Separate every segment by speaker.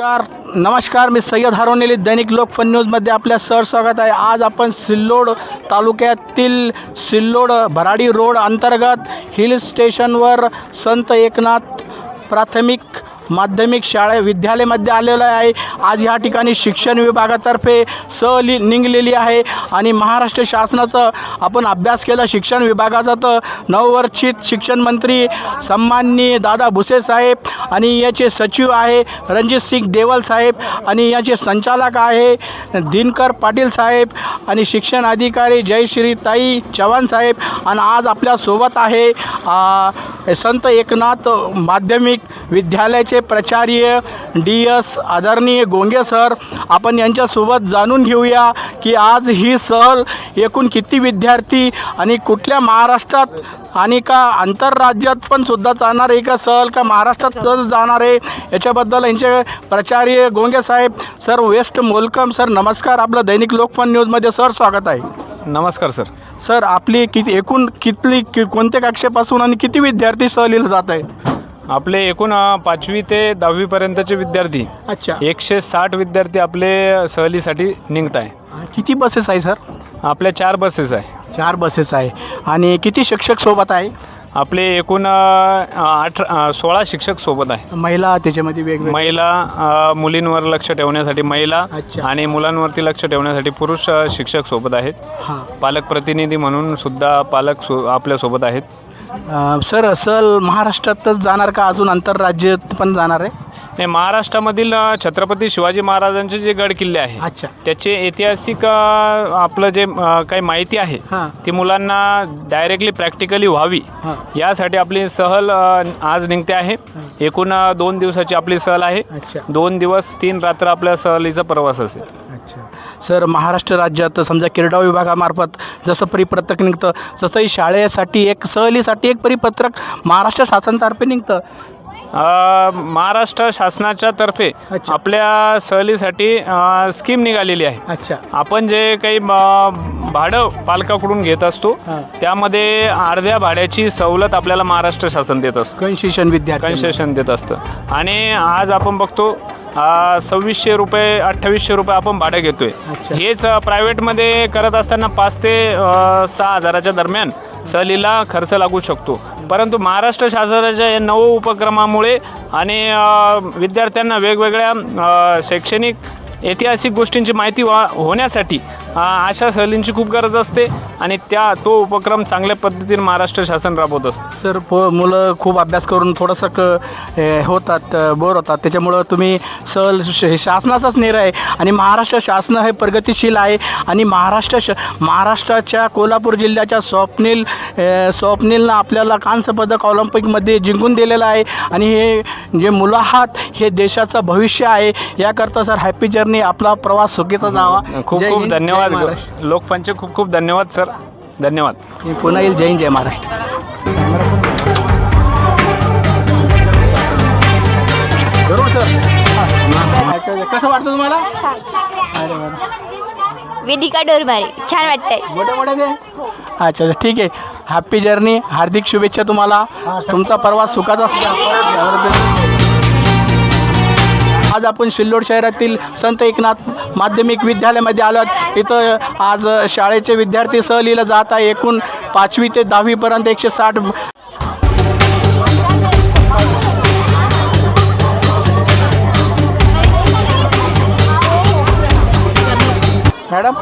Speaker 1: नमस्कार नमस्कार मी सय्यद हरोनेली दैनिक लोकफन न्यूजमध्ये आपल्या सर स्वागत आहे. आज आपण सिल्लोड तालुक्यातील सिल्लोड भराडी रोड अंतर्गत हिल स्टेशनवर संत एकनाथ प्राथमिक माध्यमिक शाळे विद्यालयामध्ये आलेलं आहे. आज ह्या ठिकाणी शिक्षण विभागातर्फे सहली निघलेली आहे आणि महाराष्ट्र शासनाचं आपण अभ्यास केला. शिक्षण विभागाचा तर नववर्षित शिक्षण मंत्री सन्माननीय दादा भुसे साहेब आणि याचे सचिव आहे रणजित सिंग देवल साहेब आणि याचे संचालक आहे दिनकर पाटील साहेब आणि शिक्षण अधिकारी जयश्री ताई चव्हाण साहेब. आणि आज आपल्यासोबत आहे संत एकनाथ माध्यमिक विद्यालयाचे प्राचार्य डी एस आदरणीय गोंगे सर आपण यांच्यासोबत जाणून घेऊया की आज ही सहल एकूण किती विद्यार्थी आणि कुठल्या महाराष्ट्रात आणि का आंतरराज्यात पण सुद्धा जाणार आहे का सहल का महाराष्ट्रात जाणार? आहे याच्याबद्दल यांचे प्राचार्य गोंगे साहेब सर वेस्ट मोलकम सर नमस्कार. आपलं दैनिक लोकफन न्यूजमध्ये सर स्वागत आहे.
Speaker 2: नमस्कार सर.
Speaker 1: सर आपली किती एकूण कितली कि कोणत्या कक्षेपासून आणि किती विद्यार्थी सहलीला जात आहे?
Speaker 2: आपले एकूण पाचवी ते दहावीपर्यंतचे विद्यार्थी.
Speaker 1: अच्छा.
Speaker 2: एकशे साठ विद्यार्थी आपले सहलीसाठी निघत आहे.
Speaker 1: किती बसेस आहे सर?
Speaker 2: आपल्या चार बसेस आहे.
Speaker 1: चार बसेस आहे. आणि किती शिक्षक सोबत आहे?
Speaker 2: आपले एकूण अ, आठ अ, सोळा शिक्षक सोबत आहे.
Speaker 1: महिला त्याच्यामध्ये वेगवेगळे?
Speaker 2: महिला अ, मुलींवर लक्ष ठेवण्यासाठी महिला
Speaker 1: अच्छा.
Speaker 2: आणि मुलांवरती लक्ष ठेवण्यासाठी पुरुष अ, शिक्षक सोबत आहेत.
Speaker 1: हां.
Speaker 2: पालक प्रतिनिधी म्हणून सुद्धा पालक सो आपल्यासोबत आहेत.
Speaker 1: सर असल महाराष्ट्रातच जाणार का? अजून आंतरराज्यात पण जाणार आहे?
Speaker 2: नाही महाराष्ट्रामधील छत्रपती शिवाजी महाराजांचे जे गड किल्ले आहे
Speaker 1: अच्छा.
Speaker 2: त्याचे ऐतिहासिक आपलं जे काही माहिती आहे ती मुलांना डायरेक्टली प्रॅक्टिकली व्हावी यासाठी आपली सहल आज निघते आहे. एकूण दोन दिवसाची आपली सहल आहे. दोन दिवस तीन रात्र आपल्या सहलीचा प्रवास असेल.
Speaker 1: अच्छा. सर महाराष्ट्र राज्यात समजा क्रीडा विभागामार्फत जसं परिपत्रक निघतं तसंही शाळेसाठी एक सहलीसाठी एक परिपत्रक महाराष्ट्र शासनातर्फे निघतं.
Speaker 2: महाराष्ट्र शासनाच्या तर्फे
Speaker 1: अच्छा.
Speaker 2: आपल्या सहलीसाठी अ, स्कीम निघालेली आहे.
Speaker 1: अच्छा.
Speaker 2: आपण जे काही अ, भाडं पालकाकडून घेत असतो
Speaker 1: हां.
Speaker 2: त्यामध्ये अर्ध्या भाड्याची सवलत आपल्याला महाराष्ट्र शासन देत असतं.
Speaker 1: कन्सेशन विद्यार्थी
Speaker 2: कन्सेशन देत असतं. आणि आज आपण बघतो सव्वीसशे रुपये अठ्ठावीसशे रुपये आपण भाडं घेतोय
Speaker 1: अच्छा.
Speaker 2: हेच प्रायव्हेटमध्ये करत असताना पाच ते सहा हजाराच्या दरम्यान सहलीला खर्च लागू शकतो परंतु महाराष्ट्र शासनाच्या या नव उपक्रमामुळे आणि विद्यार्थ्यांना वेगवेगळ्या शैक्षणिक ऐतिहासिक गोष्टींची माहिती व्हा होण्यासाठी अशा सहलींची खूप गरज असते आणि त्या तो उपक्रम चांगल्या पद्धतीने महाराष्ट्र शासन राबवत असतं
Speaker 1: सर प मुलं खूप अभ्यास करून थोडंसं क हे होतात बोर होतात. त्याच्यामुळं तुम्ही सहल श- हे शासनाचाच निर्णय आहे आणि महाराष्ट्र शासन हे प्रगतिशील आहे आणि महाराष्ट्र श महाराष्ट्राच्या कोल्हापूर जिल्ह्याच्या स्वप्नील स्वप्नीलनं आपल्याला कांस्य पदक ऑलिम्पिकमध्ये जिंकून दिलेलं आहे आणि हे जे मुलं आहात हे देशाचं भविष्य आहे. याकरता सर हॅपी जर्नी. आपला प्रवास सुखीचा जावा.
Speaker 2: खूप खूप
Speaker 1: जय
Speaker 2: धन्यवाद
Speaker 1: महाराष्ट्र.
Speaker 2: लोकपंच खूप खूप धन्यवाद सर. धन्यवाद.
Speaker 1: मी पुन्हा येईल. जय हिंद, जय महाराष्ट्र. बरोबर सर. अच्छा, कसं वाटतं तुम्हाला? अरे वा.
Speaker 3: वेदिका डोरमारे. छान वाटतंय.
Speaker 1: मोठ्या मोठ्याचे अच्छा अच्छा. ठीक आहे. हॅपी जर्नी हार्दिक शुभेच्छा तुम्हाला. तुमचा प्रवास सुखाचा असो. आज आपण सिल्लोड शहरातील संत एकनाथ माध्यमिक विद्यालयामध्ये आलो इथं आज शाळेचे विद्यार्थी सहलीला जात आहे. एकूण पाचवी ते दहावीपर्यंत एकशे साठ मॅडम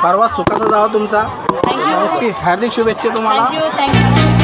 Speaker 1: प्रवास सुखाचा जावा तुमचा. हार्दिक शुभेच्छा तुम्हाला.